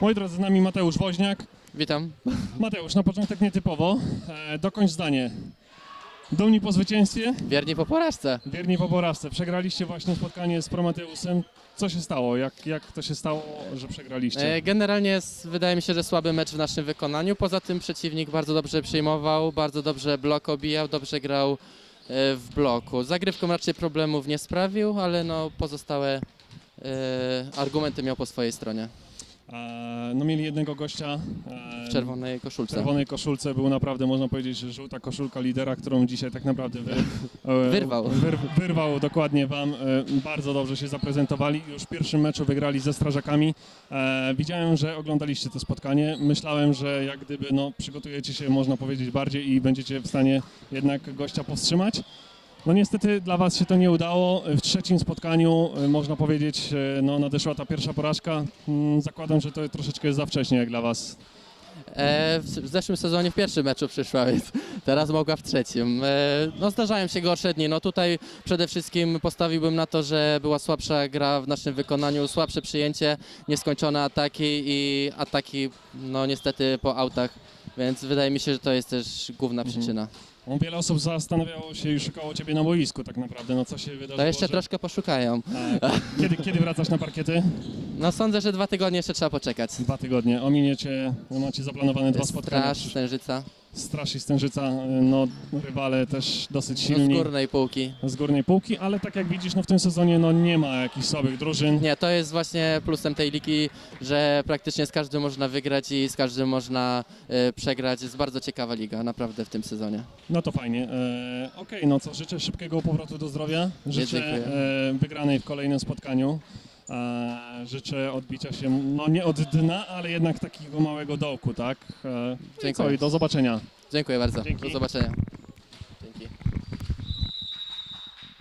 Moi drodzy, z nami Mateusz Woźniak. Witam. Mateusz, na początek nietypowo. E, dokończ zdanie. Dumni po zwycięstwie, Wierni po porażce. wierni po porażce. Przegraliście właśnie spotkanie z Prometeusem. Co się stało? Jak, jak to się stało, że przegraliście? E, Generalnie jest, wydaje mi się, że słaby mecz w naszym wykonaniu. Poza tym przeciwnik bardzo dobrze przyjmował, bardzo dobrze blok obijał, dobrze grał e, w bloku. Zagrywką raczej problemów nie sprawił, ale no pozostałe e, argumenty miał po swojej stronie. E, no mieli jednego gościa e, W czerwonej w koszulce. czerwonej koszulce. Był naprawdę, można powiedzieć, że żółta koszulka lidera, którą dzisiaj tak naprawdę wy, e, Wyrwał. Wyr, wyrwał dokładnie wam. Bardzo dobrze się zaprezentowali. Już w pierwszym meczu wygrali ze Strażakami. Widziałem, że oglądaliście to spotkanie. Myślałem, że jak gdyby no, przygotujecie się, można powiedzieć, bardziej i będziecie w stanie jednak gościa powstrzymać. No niestety dla Was się to nie udało. W trzecim spotkaniu, e, można powiedzieć, e, no, nadeszła ta pierwsza porażka. Mm, Zakładam, że to troszeczkę jest za wcześnie jak dla Was. E, w, w zeszłym sezonie w pierwszym meczu przyszła, więc teraz mogła w trzecim. E, no zdarzają się gorsze dni. No tutaj przede wszystkim postawiłbym na to, że była słabsza gra w naszym wykonaniu, słabsze przyjęcie, nieskończone ataki i ataki no niestety po autach, więc wydaje mi się, że to jest też główna Mhm. No, wiele osób zastanawiało się i szukało Ciebie na boisku tak naprawdę. No co się wydarzyło? To jeszcze że- troszkę poszukają. E, Kiedy, kiedy wracasz na parkiety? No sądzę, że dwa tygodnie jeszcze trzeba poczekać. Dwa tygodnie. Ominiecie, no macie zaplanowane dwa spotkania. Straż, Stężyca, Straż i Stężyca, no rywale też dosyć no z silni górnej półki. z górnej półki, ale tak jak widzisz, no w tym sezonie no nie ma jakichś słabych drużyn. Nie, to jest właśnie plusem tej ligi, że praktycznie z każdym można wygrać i z każdym można e, przegrać. Jest bardzo ciekawa liga, naprawdę w tym sezonie. No to fajnie. E, Okej, no co, życzę szybkiego powrotu do zdrowia. Życzę e, wygranej w kolejnym spotkaniu. E, życzę odbicia się, no nie od dna, ale jednak takiego małego dołku, tak? E, no i Dziękuję. i do zobaczenia. Dziękuję bardzo. Dzięki. Do zobaczenia.